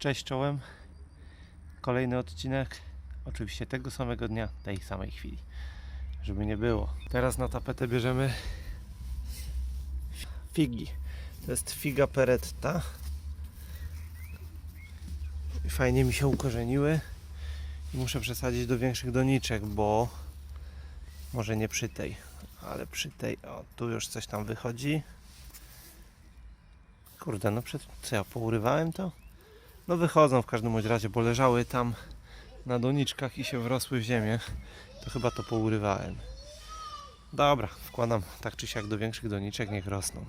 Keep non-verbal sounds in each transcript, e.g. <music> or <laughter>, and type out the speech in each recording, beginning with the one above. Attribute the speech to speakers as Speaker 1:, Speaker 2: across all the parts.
Speaker 1: Cześć czołem. Kolejny odcinek. Oczywiście tego samego dnia, tej samej chwili. Żeby nie było. Teraz na tapetę bierzemy figi. To jest figa peretta. Fajnie mi się ukorzeniły. I muszę przesadzić do większych doniczek, bo może nie przy tej, ale przy tej. O, tu już coś tam wychodzi. Kurde, no przed co ja pourywałem to? No wychodzą w każdym razie, bo leżały tam na doniczkach i się wrosły w ziemię. To chyba to pourywałem. Dobra, wkładam tak czy siak do większych doniczek, niech rosną.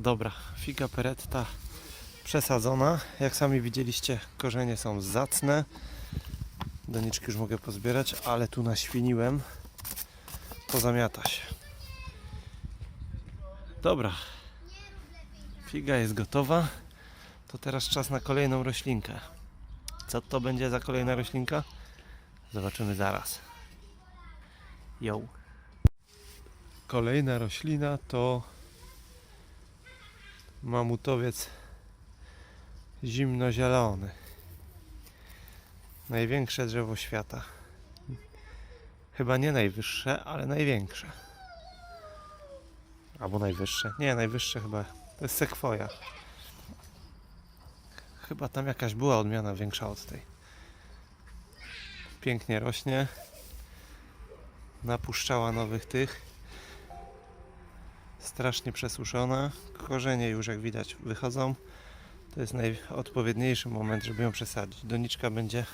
Speaker 1: Dobra, figa peretta przesadzona. Jak sami widzieliście, korzenie są zacne. Doniczki już mogę pozbierać, ale tu naświniłem. Pozamiata się. Dobra. Figa jest gotowa. To teraz czas na kolejną roślinkę. Co to będzie za kolejna roślinka? Zobaczymy zaraz. Yo. Kolejna roślina to mamutowiec zimnozielony. Największe drzewo świata. Chyba nie najwyższe, ale największe. Albo najwyższe. Nie, najwyższe chyba. To jest sekwoja. Chyba tam jakaś była odmiana większa od tej. Pięknie rośnie. Napuszczała nowych tych strasznie przesuszona. Korzenie już jak widać wychodzą. To jest najodpowiedniejszy moment, żeby ją przesadzić. Doniczka będzie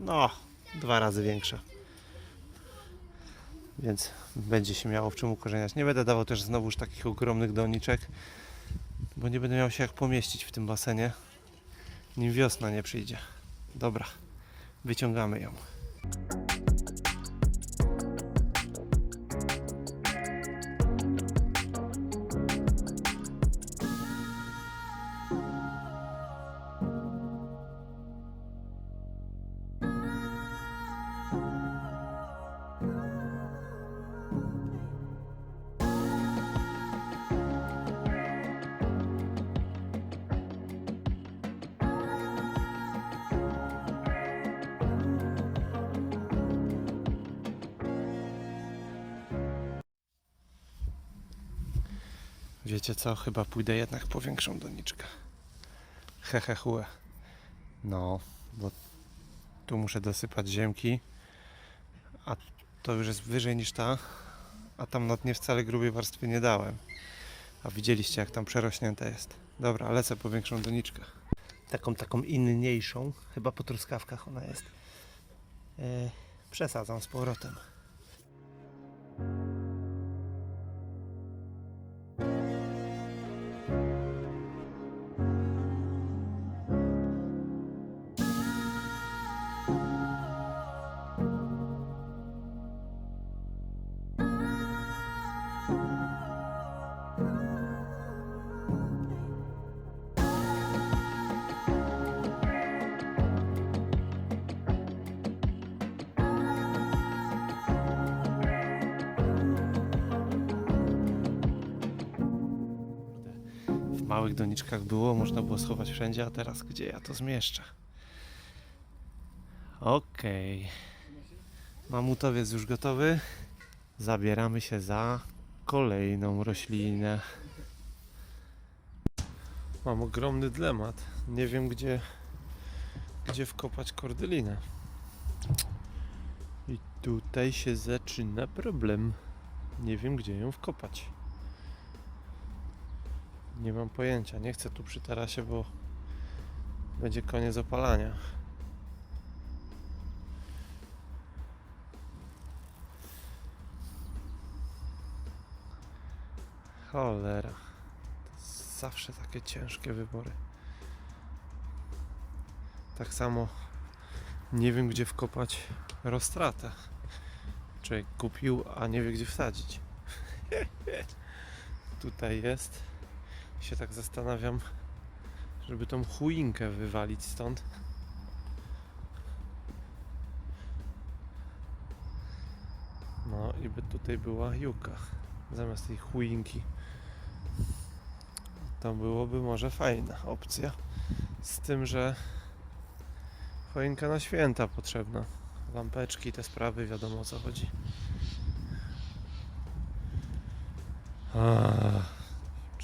Speaker 1: no dwa razy większa. Więc będzie się miało w czym ukorzeniać. Nie będę dawał też znowuż takich ogromnych doniczek, bo nie będę miał się jak pomieścić w tym basenie, nim wiosna nie przyjdzie. Dobra, wyciągamy ją. Wiecie co? Chyba pójdę jednak po większą doniczkę. Hehe hue. No, bo tu muszę dosypać ziemki, a to już jest wyżej niż ta, a tam na dnie wcale grubej warstwy nie dałem. A widzieliście jak tam przerośnięte jest. Dobra, lecę po większą doniczkę. Taką, taką inniejszą, chyba po truskawkach ona jest. E, przesadzam z powrotem. Małych doniczkach było, można było schować wszędzie, a teraz gdzie ja to zmieszczę? Okej. Mamutowiec już gotowy. Zabieramy się za kolejną roślinę. Mam ogromny dylemat. Nie wiem gdzie, gdzie wkopać kordylinę. I tutaj się zaczyna problem. Nie wiem gdzie ją wkopać. Nie mam pojęcia. Nie chcę tu przy tarasie, bo będzie koniec opalania. Cholera. Zawsze takie ciężkie wybory. Tak samo nie wiem gdzie wkopać roztratę. Człowiek kupił, a nie wie gdzie wsadzić. <laughs> Tutaj jest. Się tak zastanawiam, żeby tą chuinkę wywalić stąd. No i by tutaj była juka zamiast tej chuinki. To byłoby może fajna opcja. Z tym, że choinka na święta potrzebna. Lampeczki, te sprawy, wiadomo o co chodzi.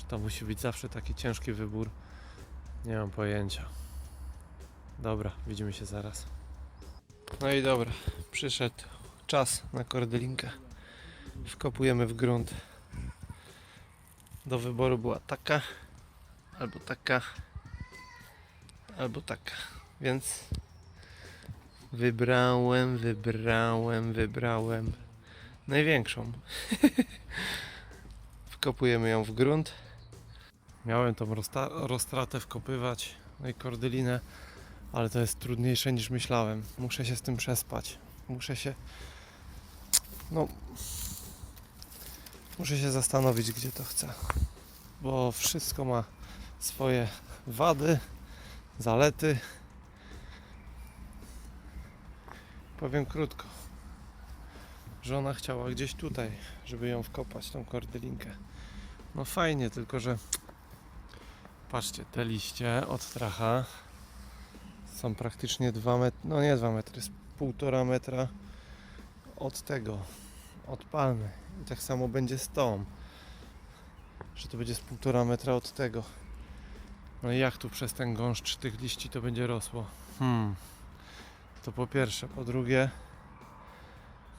Speaker 1: To musi być zawsze taki ciężki wybór? Nie mam pojęcia. Dobra, widzimy się zaraz. No i dobra, przyszedł czas na kordylinkę. Wkopujemy w grunt. Do wyboru była taka, albo taka, albo taka. Więc wybrałem, wybrałem, wybrałem największą. <laughs> Wkopujemy ją w grunt. Miałem tą roztratę wkopywać, no i kordylinę, ale to jest trudniejsze niż myślałem. Muszę się z tym przespać. Muszę się. No, Muszę się zastanowić, gdzie to chcę. Bo wszystko ma swoje wady, zalety. Powiem krótko. Żona chciała gdzieś tutaj, żeby ją wkopać, tą kordylinkę. No fajnie, tylko że patrzcie, te liście od tracha są praktycznie 2 metry, no nie 2 metry, z 1,5 metra od tego, od palmy. I tak samo będzie z tą. Że to będzie z półtora metra od tego. No i jak tu przez ten gąszcz tych liści to będzie rosło? Hmm. To po pierwsze. Po drugie.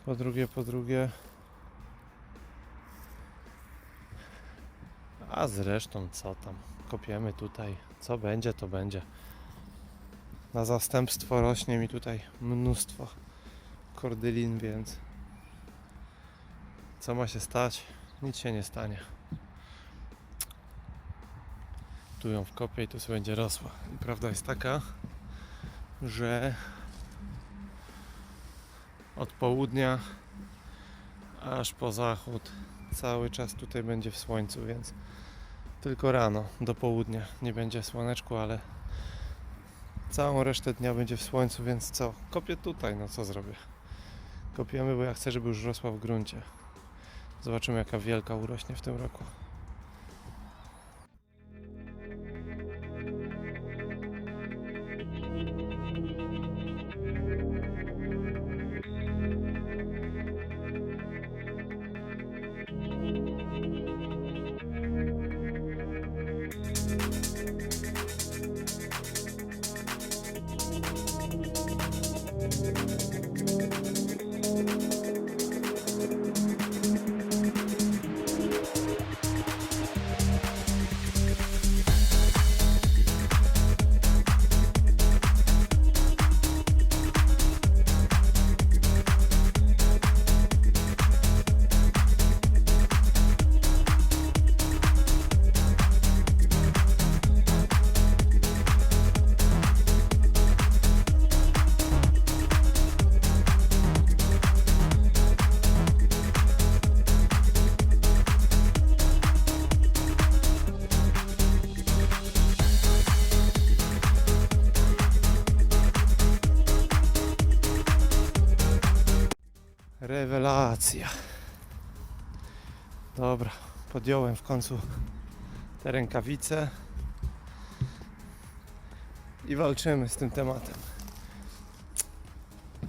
Speaker 1: Po drugie, po drugie. A zresztą co tam? Kopiemy tutaj. Co będzie, to będzie. Na zastępstwo rośnie mi tutaj mnóstwo kordylin, więc co ma się stać? Nic się nie stanie. Tu ją wkopię i tu sobie będzie rosła. I prawda jest taka, że od południa aż po zachód cały czas tutaj będzie w słońcu, więc tylko rano do południa nie będzie słoneczku, ale całą resztę dnia będzie w słońcu, więc co? Kopię tutaj, no co zrobię? Kopiemy, bo ja chcę, żeby już rosła w gruncie. Zobaczymy jaka wielka urośnie w tym roku. Rewelacja. Dobra, podjąłem w końcu te rękawice i walczymy z tym tematem.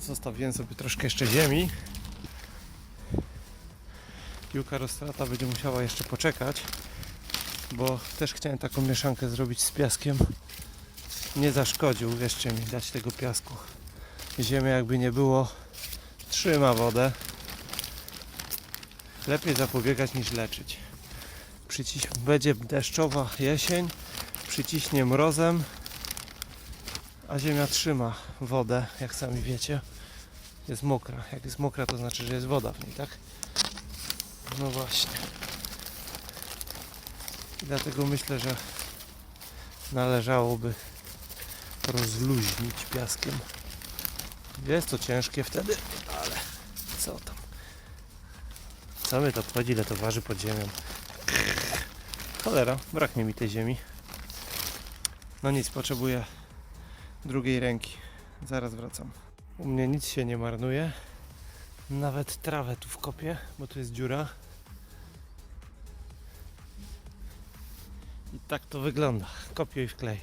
Speaker 1: Zostawiłem sobie troszkę jeszcze ziemi. Piłka roztrata będzie musiała jeszcze poczekać, bo też chciałem taką mieszankę zrobić z piaskiem. Nie zaszkodził, wierzcie mi, dać tego piasku. Ziemia jakby nie było, trzyma wodę. Lepiej zapobiegać niż leczyć. Przyciś będzie deszczowa jesień, przyciśnie mrozem, a ziemia trzyma wodę, jak sami wiecie. Jest mokra. Jak jest mokra, to znaczy, że jest woda w niej, tak? No właśnie. I dlatego myślę, że należałoby rozluźnić piaskiem. Jest to ciężkie wtedy, ale co tam. Co my to obchodzi, ile to waży pod ziemią. Cholera, braknie mi tej ziemi. No nic, potrzebuję drugiej ręki. Zaraz wracam. U mnie nic się nie marnuje. Nawet trawę tu wkopię, bo tu jest dziura. I tak to wygląda. Kopiuj i wklej.